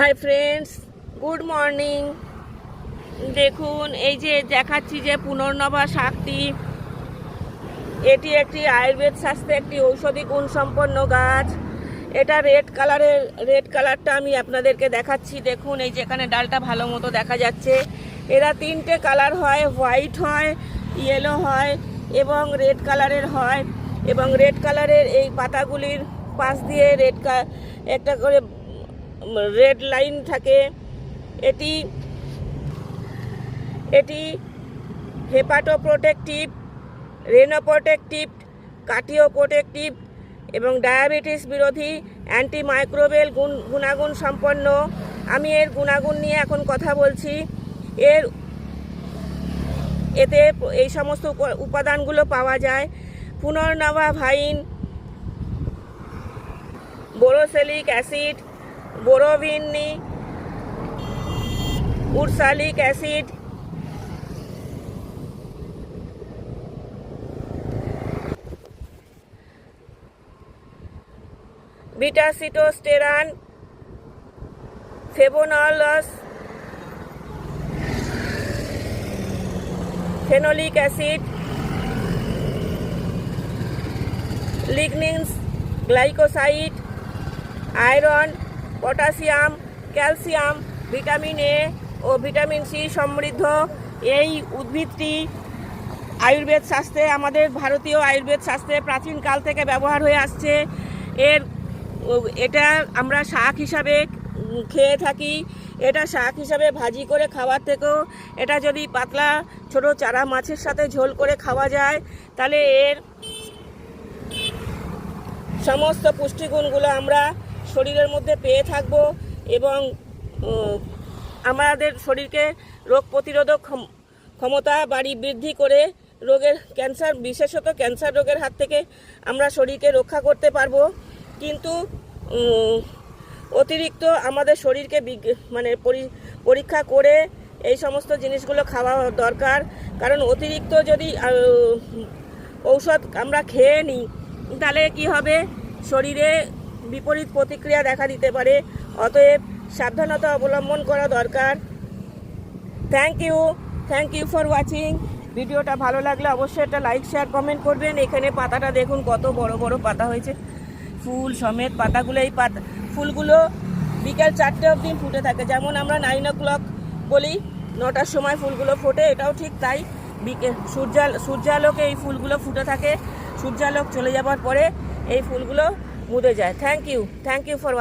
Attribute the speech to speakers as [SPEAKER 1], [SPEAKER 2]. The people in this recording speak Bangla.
[SPEAKER 1] হাই ফ্রেন্ডস গুড মর্নিং দেখুন, এই যে দেখাচ্ছি যে পুনর্নবা শাকটি এটি একটি আয়ুর্বেদ শাস্ত্রে একটি ঔষধি গুণ সম্পন্ন গাছ। এটা রেড কালারের, রেড কালারটা আমি আপনাদেরকে দেখাচ্ছি। দেখুন, এই যে এখানে ডালটা ভালো মতো দেখা যাচ্ছে। এরা তিনটে কালার হয়, হোয়াইট হয়, ইয়েলো হয় এবং রেড কালারের হয়। এবং রেড কালারের এই পাতাগুলির পাশ দিয়ে রেড একটা করে রেড লাইন থাকে, এটি এটি hepatoprotective renoprotective cardioprotective এবং ডায়াবেটিস বিরোধী অ্যান্টি মাইক্রোবেল গুণ, গুণাগুণ সম্পন্ন। আমি এর গুণাগুণ নিয়ে এখন কথা বলছি। এর, এতে এই সমস্ত উপ- উপাদানগুলো পাওয়া যায়। পুনর্নভা ভাইন বোরোসেলিক acid বোরোভিনি ursolic acid betasitosterol flavonols phenolic acid lignins glycoside iron potassium, calcium, vitamin A O vitamin C সমৃদ্ধ। এই উদ্ভিদটি আয়ুর্বেদ শাস্ত্রে, আমাদের ভারতীয় আয়ুর্বেদ শাস্ত্রে প্রাচীনকাল থেকে ব্যবহার হয়ে আসছে। এর এটা আমরা শাক হিসাবে খেয়ে থাকি। এটা শাক হিসাবে ভাজি করে খাওয়ার থেকেও এটা যদি পাতলা ছোট চারা মাছের সাথে ঝোল করে খাওয়া যায়, তাহলে এর সমস্ত পুষ্টিগুণগুলো আমরা শরীরের মধ্যে পেয়ে থাকব এবং আমাদের শরীরকে রোগ প্রতিরোধক ক্ষম- ক্ষমতা বাড়ি বৃদ্ধি করে রোগের ক্যান্সার, বিশেষত ক্যান্সার রোগের হাত থেকে আমরা শরীরকে রক্ষা করতে পারব। কিন্তু অতিরিক্ত আমাদের শরীরকে মানে পরি- পরীক্ষা করে এই সমস্ত জিনিসগুলো খাওয়া দরকার। কারণ অতিরিক্ত যদি ঔষধ আমরা খেয়ে নিই, তাহলে কি হবে? শরীরে বিপরীত প্রতিক্রিয়া দেখা দিতে পারে। অতএব সাবধানতা অবলম্বন করা দরকার। Thank you thank you for watching ভিডিওটা ভালো লাগলে অবশ্যই একটা লাইক শেয়ার কমেন্ট করবেন। এখানে পাতাটা দেখুন, কত বড় বড় পাতা হয়েছে। ফুল সমেত পাতাগুলো, এই পাতা ফুলগুলো বিকেল চারটে অবধি ফুটে থাকে। যেমন আমরা নাইন ও ক্লক বলি, নটার সময় ফুলগুলো ফোটে, এটাও ঠিক তাই। বিকেল সূর্যা সূর্যালোকে এই ফুলগুলো ফুটে থাকে। সূর্যালোক চলে যাবার পরে এই ফুলগুলো মুদে যায়। Thank you thank you for